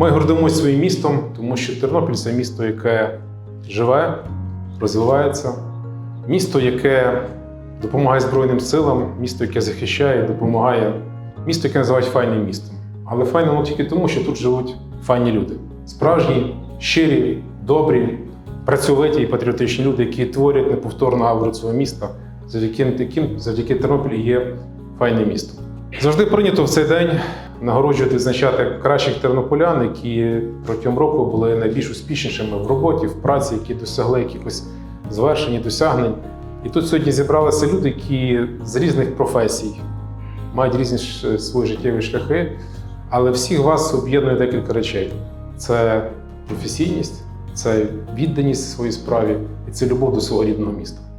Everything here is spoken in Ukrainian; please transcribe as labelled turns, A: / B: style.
A: Ми гордимося своїм містом, тому що Тернопіль це місто, яке живе, розвивається, місто, яке допомагає Збройним силам, місто, яке захищає, допомагає, місто, яке називають файним містом. Але файне воно тільки тому, що тут живуть файні люди. Справжні, щирі, добрі, працьовиті і патріотичні люди, які творять неповторну ауру цього міста, завдяки яким завдяки Тернопіль є файне місто. Завжди прийнято в цей день нагороджувати відзначати кращих тернополян, які протягом року були найбільш успішнішими в роботі, в праці, які досягли якихось звершень, досягнень. І тут сьогодні зібралися люди, які з різних професій мають різні свої життєві шляхи, але всіх вас об'єднує декілька речей: це професійність, це відданість своїй справі і це любов до свого рідного міста.